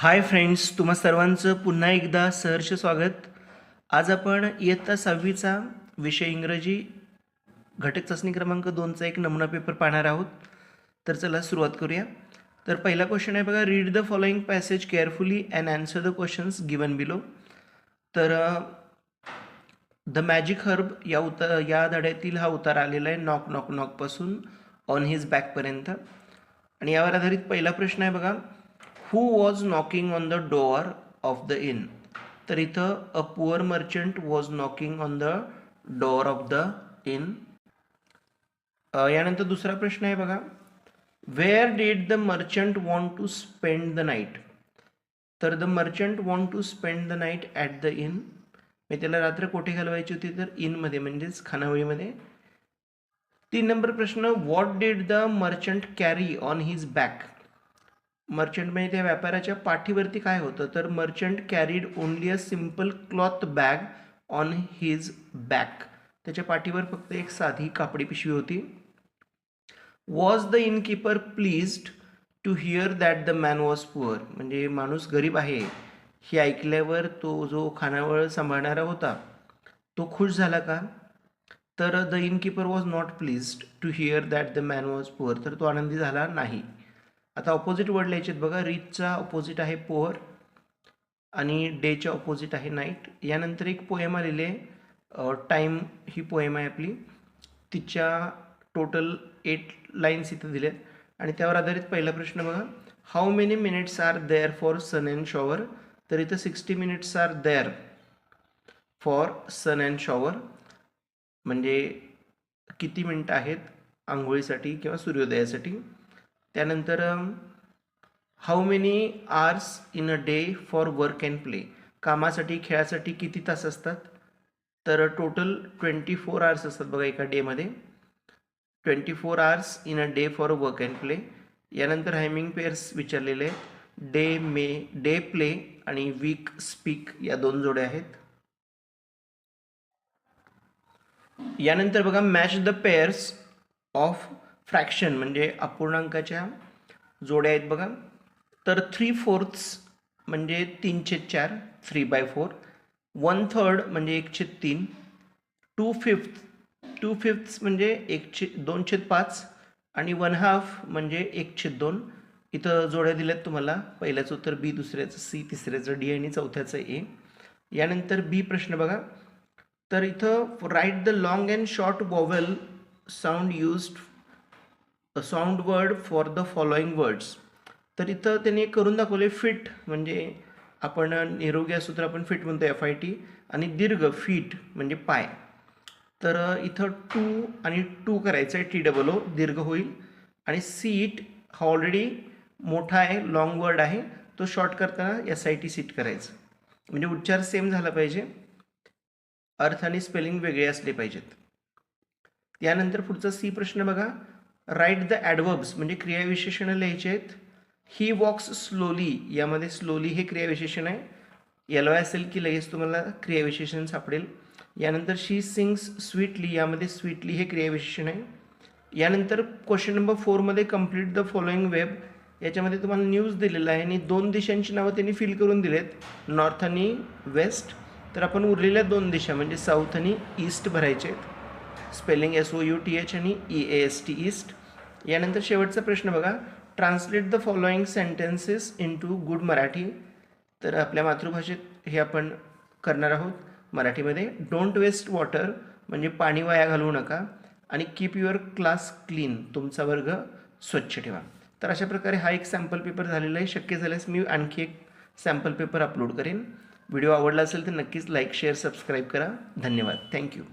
Hi friends तुम्हा सर्वांचं पुन्हा एकदा सहर्ष स्वागत. आज आपण इयत्ता सहावीचा विषय इंग्रजी घटक चाचणी क्रमांक दोनचा एक नमुना पेपर पाहणार आहोत. तर चला सुरुवात करूया. तर पहिला क्वेश्चन आहे बघा read the following passage carefully and answer the questions given below तर द मॅजिक हर्ब या उत या धड्यातील हा उतार आलेला आहे नॉक नॉक नॉकपासून ऑन हिज बॅकपर्यंत आणि यावर आधारित पहिला प्रश्न आहे बघा who was knocking on the door of the inn तर इथं a poor merchant was knocking on the door of the inn यानंतर दुसरा प्रश्न आहे बघा. Where did the merchant want to spend the night तर the merchant want to spend the night at the inn मी त्याला रात्र कोठे घालवायची होती? तर इनमध्ये म्हणजेच खानावळीमध्ये. तीन नंबर प्रश्न what did the merchant carry on his back merchant म्हणजे त्या व्यापाऱ्याच्या पाठीवरती काय होतं? तर merchant carried only a simple cloth bag on his back त्याच्या पाठीवर फक्त एक साधी कापडी पिशवी होती. Was the innkeeper pleased to hear that the man was poor म्हणजे माणूस गरीब आहे. हे ऐकल्यावर तो जो खानावळ सांभाळणारा होता तो खुश झाला का? तर the innkeeper was not pleased to hear that the man was poor तर तो आनंदी झाला नाही. आता ऑपोजिट वर्ड लिहायचे आहेत बघा. रीचचा ऑपोजिट आहे पोअर आणि डेच्या ऑपोजिट आहे नाईट यानंतर एक पोएम आलेली आहे. टाईम ही पोएम आहे आपली. तिच्या टोटल एट लाईन्स इथं दिल्या आणि त्यावर आधारित पहिला प्रश्न बघा. How many minutes are there for sun and shower तर इथं sixty minutes are there for sun and shower म्हणजे किती मिनटं आहेत? आंघोळीसाठी किंवा सूर्योदयासाठी. त्यानंतर how many hours in a day for work and play कामासाठी खेळासाठी किती तास असतात? तर टोटल ट्वेंटी फोर आवर्स असतात बघा एका डेमध्ये twenty four hours in a day for work and play यानंतर हायमिंग पेअर्स विचारलेले आहेत. डे मे डे प्ले आणि वीक स्पीक या दोन जोड्या आहेत. यानंतर बघा match the pairs of fraction म्हणजे अपूर्णांकाच्या जोड्या आहेत बघा. तर थ्री फोर्थ्स म्हणजे तीनशे चार three by four one third म्हणजे एकशे तीन. टू फिफ्थ टू फिफ्थ्स म्हणजे एकशे दोनशे पाच आणि वन हाफ म्हणजे एकशे दोन. इथं जोड्या दिल्यात तुम्हाला. पहिल्याचं उत्तर बी दुसऱ्याचं सी तिसऱ्याचं डी आणि चौथ्याचं ए यानंतर बी प्रश्न बघा. तर इथं write the long and short vowel sound used sound word for the following words तर इथं त्यांनी करून दाखवले फिट म्हणजे आपण निरोगी असू तर आपण फिट म्हणतो एफ आय टी आणि दीर्घ फिट म्हणजे पाय. तर इथं टू आणि टू करायचं आहे टी डबल ओ दीर्घ होईल. आणि सीट हा ऑलरेडी मोठा आहे लॉंग वर्ड आहे. तो शॉर्ट करताना एस आय टी सीट करायचं. म्हणजे उच्चार सेम झाला पाहिजे. अर्थ आणि स्पेलिंग वेगळे असले पाहिजेत. त्यानंतर पुढचा सी प्रश्न बघा. राईट द ॲडवर्ब्स म्हणजे क्रियाविशेषणं लिहायचे आहेत ही वॉक्स स्लोली यामध्ये स्लोली हे क्रियाविशेषण आहे. येलो असेल की लगेच तुम्हाला क्रियाविशेषण सापडेल. यानंतर शी सिंग्स स्वीटली यामध्ये स्वीटली हे क्रियाविशेषण आहे. यानंतर क्वेश्चन नंबर फोरमध्ये कंप्लीट द फॉलोइंग वेब याच्यामध्ये तुम्हाला न्यूज दिलेला आहे आणि दोन दिशांची नावं त्यांनी फिल करून दिलेत. नॉर्थ आणि वेस्ट तर आपण उरलेल्या दोन दिशा म्हणजे साऊथ आणि ईस्ट भरायचे आहेत. Spelling S O U T H आणि E A S T east. यानंतर शेवटचा प्रश्न बघा. Translate the following sentences into good Marathi. तर आपल्या मातृभाषेत हे आपण करणार आहोत मराठीमध्ये. डोंट वेस्ट वॉटर म्हणजे पाणी वाया घालवू नका. आणि कीप युअर क्लास क्लीन तुमचा वर्ग स्वच्छ ठेवा. तर अशा प्रकारे हा एक सॅम्पल पेपर झालेला आहे. शक्य झाल्यास मी आणखी एक सॅम्पल पेपर अपलोड करेन. व्हिडिओ आवडला असेल तर नक्कीच लाईक शेअर सबस्क्राईब करा. धन्यवाद. थँक्यू